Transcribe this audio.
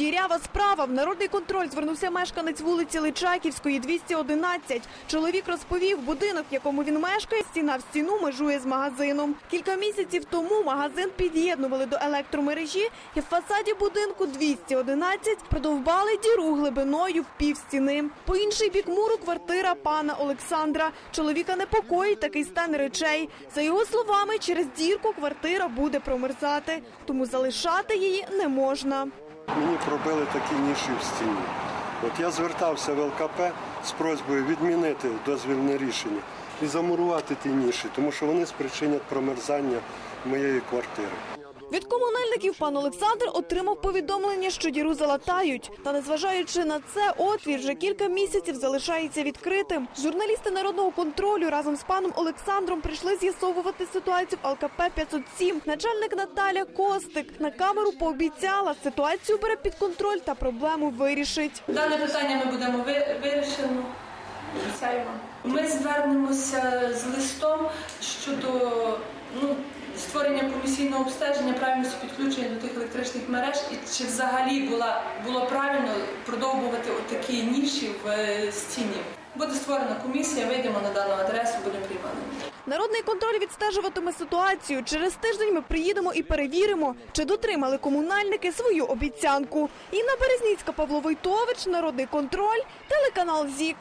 Дірява справа. В народний контроль звернувся мешканець вулиці Личаківської, 211. Чоловік розповів, будинок, в якому він мешкає, стіна в стіну межує з магазином. Кілька місяців тому магазин під'єднували до електромережі і в фасаді будинку 211 продовбали діру глибиною в пів стіни. По інший бік муру квартира пана Олександра. Чоловіка непокоїть такий стан речей. За його словами, через дірку квартира буде промерзати, тому залишати її не можна. Мені пробили такі ніші в стіні. От я звертався в ЛКП з просьбою відмінити дозвільне рішення і замурувати ті ніші, тому що вони спричинять промерзання моєї квартири. Від комунальників пан Олександр отримав повідомлення, що діру залатають. Та незважаючи на це, отвір вже кілька місяців залишається відкритим. Журналісти народного контролю разом з паном Олександром прийшли з'ясовувати ситуацію в ЛКП 507. Начальник Наталя Костик на камеру пообіцяла, ситуацію бере під контроль та проблему вирішить. Дане питання ми будемо ви- вирішено. Обіцяємо. Ми звернемося з листом щодо комісійного обстеження правильності підключення до тих електричних мереж і чи взагалі була, було правильно продовбувати такі ніші в е, стіні. Буде створена комісія, вийдемо на дану адресу, будемо приймати. Народний контроль відстежуватиме ситуацію. Через тиждень ми приїдемо і перевіримо, чи дотримали комунальники свою обіцянку. Інна Березніцька, Павло Войтович, Народний контроль, телеканал ЗІК.